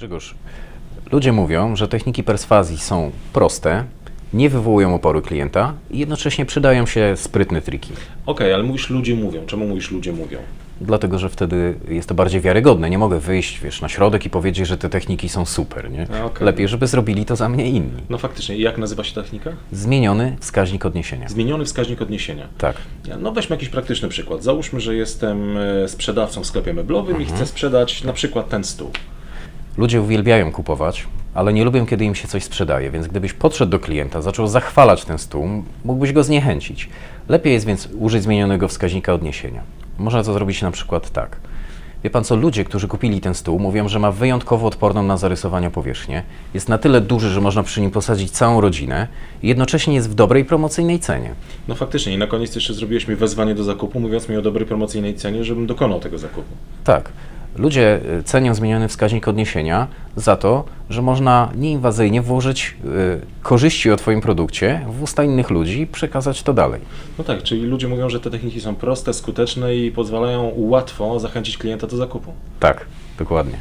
Grzegorz, ludzie mówią, że techniki perswazji są proste, nie wywołują oporu klienta i jednocześnie przydają się sprytne triki. Okej, ale mówisz ludzie mówią. Czemu mówisz ludzie mówią? Dlatego, że wtedy jest to bardziej wiarygodne. Nie mogę wyjść, wiesz, na środek i powiedzieć, że te techniki są super, nie? A, okej. Lepiej, żeby zrobili to za mnie inni. No faktycznie, jak nazywa się technika? Zmieniony wskaźnik odniesienia. Zmieniony wskaźnik odniesienia. Tak. No weźmy jakiś praktyczny przykład. Załóżmy, że jestem e, sprzedawcą w sklepie meblowym i chcę sprzedać na przykład ten stół. Ludzie uwielbiają kupować, ale nie lubią, kiedy im się coś sprzedaje, więc gdybyś podszedł do klienta, zaczął zachwalać ten stół, mógłbyś go zniechęcić. Lepiej jest więc użyć zmienionego wskaźnika odniesienia. Można to zrobić na przykład tak. Wie pan co, ludzie, którzy kupili ten stół, mówią, że ma wyjątkowo odporną na zarysowania powierzchnię, jest na tyle duży, że można przy nim posadzić całą rodzinę i jednocześnie jest w dobrej promocyjnej cenie. No faktycznie i na koniec jeszcze zrobiłeś mi wezwanie do zakupu, mówiąc mi o dobrej promocyjnej cenie, żebym dokonał tego zakupu. Tak. Ludzie y, cenią zmieniony wskaźnik odniesienia za to, że można nieinwazyjnie włożyć y, korzyści o Twoim produkcie w usta innych ludzi i przekazać to dalej. No tak, czyli ludzie mówią, że te techniki są proste, skuteczne i pozwalają łatwo zachęcić klienta do zakupu. Tak, dokładnie.